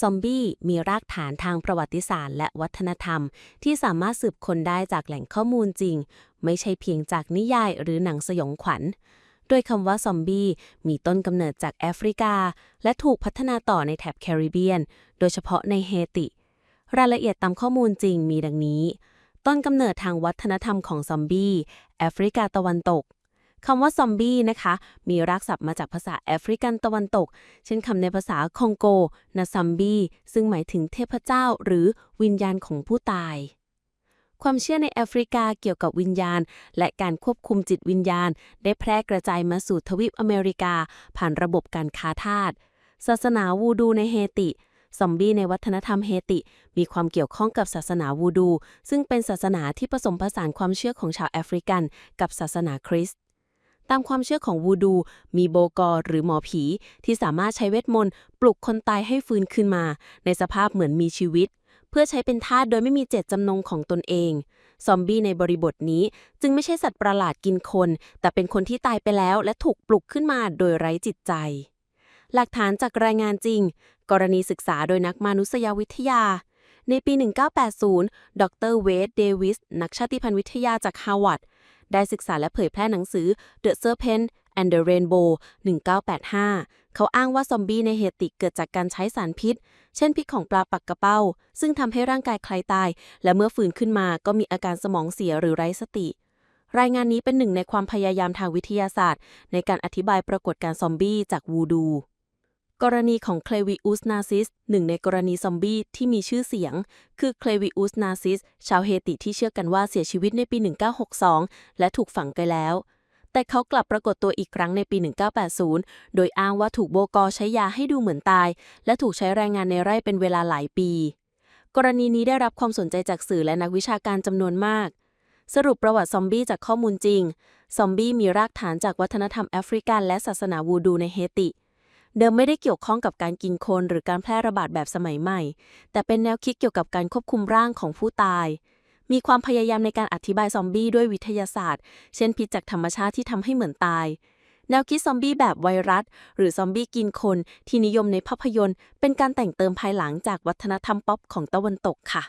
ซอมบี้มีรากฐานทางประวัติศาสตร์และวัฒนธรรม ที่สามารถสืบค้นได้จากแหล่งข้อมูลจริง ไม่ใช่เพียงจากนิยายหรือหนังสยองขวัญ โดยคำว่าซอมบี้มีต้นกำเนิดจากแอฟริกา และถูกพัฒนาต่อในแถบแคริบเบียน โดยเฉพาะในเฮติ รายละเอียดตามข้อมูลจริงมีดังนี้ ต้นกำเนิดทางวัฒนธรรมของซอมบี้แอฟริกาตะวันตก คำว่าซอมบี้นะคะ มีรากศัพท์มาจากภาษาแอฟริกันตะวันตก เช่นคำในภาษาคองโกนาซัมบี้ซึ่งหมายถึงเทพเจ้าหรือวิญญาณของผู้ตาย ความเชื่อในแอฟริกาเกี่ยวกับวิญญาณ และการควบคุมจิตวิญญาณ ได้แพร่กระจายมาสู่ทวีปอเมริกา ผ่านระบบการค้าทาสศาสนาวูดูในเฮติซอมบี้ในวัฒนธรรมเฮติ มีความเกี่ยวข้องกับศาสนาวูดู ซึ่งเป็นศาสนาที่ผสมผสานความเชื่อของชาวแอฟริกัน กับศาสนาคริสต์ ตามความเชื่อของวูดู มีโบกอหรือหมอผี ที่สามารถใช้เวทมนต์ปลุกคนตายให้ฟื้นขึ้นมา ในสภาพเหมือนมีชีวิต เพื่อใช้เป็นทาสโดยไม่มีเจตจำนงของตนเอง ซอมบี้ในบริบทนี้จึงไม่ใช่สัตว์ประหลาดกินคน แต่เป็นคนที่ตายไปแล้วและถูกปลุกขึ้นมาโดยไร้จิตใจ หลักฐานจากรายงานจริง กรณีศึกษาโดยนักมนุษยวิทยาในปี 1980 ดร เวด เดวิส นักชาติพันธุ์วิทยาจากฮาวาด ได้ศึกษาและเผยแพร่หนังสือ The Serpent and the Rainbow 1985 เขาอ้างว่าซอมบี้ในเฮติเกิดจากการใช้สารพิษ เช่นพิษของปลาปักกระเป้า ซึ่งทำให้ร่างกายใครตาย และเมื่อฟื้นขึ้นมาก็มีอาการสมองเสียหรือไร้สติ รายงานนี้เป็นหนึ่งในความพยายามทางวิทยาศาสตร์ ในการอธิบายปรากฏการณ์ซอมบี้จากวูดู กรณีของเคลวิอุสนาซิสหนึ่งในกรณีซอมบี้ที่มีชื่อเสียง คือเคลวิอุสนาซิส ชาวเฮติที่เชื่อกันว่าเสียชีวิตในปี 1962 และถูกฝังไปแล้ว แต่เขากลับปรากฏตัวอีกครั้งในปี 1980 โดยอ้างว่าถูกโบกอใช้ยาให้ดูเหมือนตาย และถูกใช้แรงงานในไร่เป็นเวลาหลายปี กรณีนี้ได้รับความสนใจจากสื่อและนักวิชาการจำนวนมากสรุปประวัติซอมบี้จากข้อมูลจริง ซอมบี้มีรากฐานจากวัฒนธรรมแอฟริกันและศาสนาวูดูในเฮติ เดิมไม่ได้เกี่ยวข้องกับการกินคนหรือการแพร่ระบาดแบบสมัยใหม่ แต่เป็นแนวคิดเกี่ยวกับการควบคุมร่างของผู้ตาย มีความพยายามในการอธิบายซอมบี้ด้วยวิทยาศาสตร์ เช่นพิษจากธรรมชาติที่ทำให้เหมือนตาย แนวคิดซอมบี้แบบไวรัส หรือซอมบี้กินคนที่นิยมในภาพยนตร์ เป็นการแต่งเติมภายหลังจากวัฒนธรรมป๊อปของตะวันตกค่ะ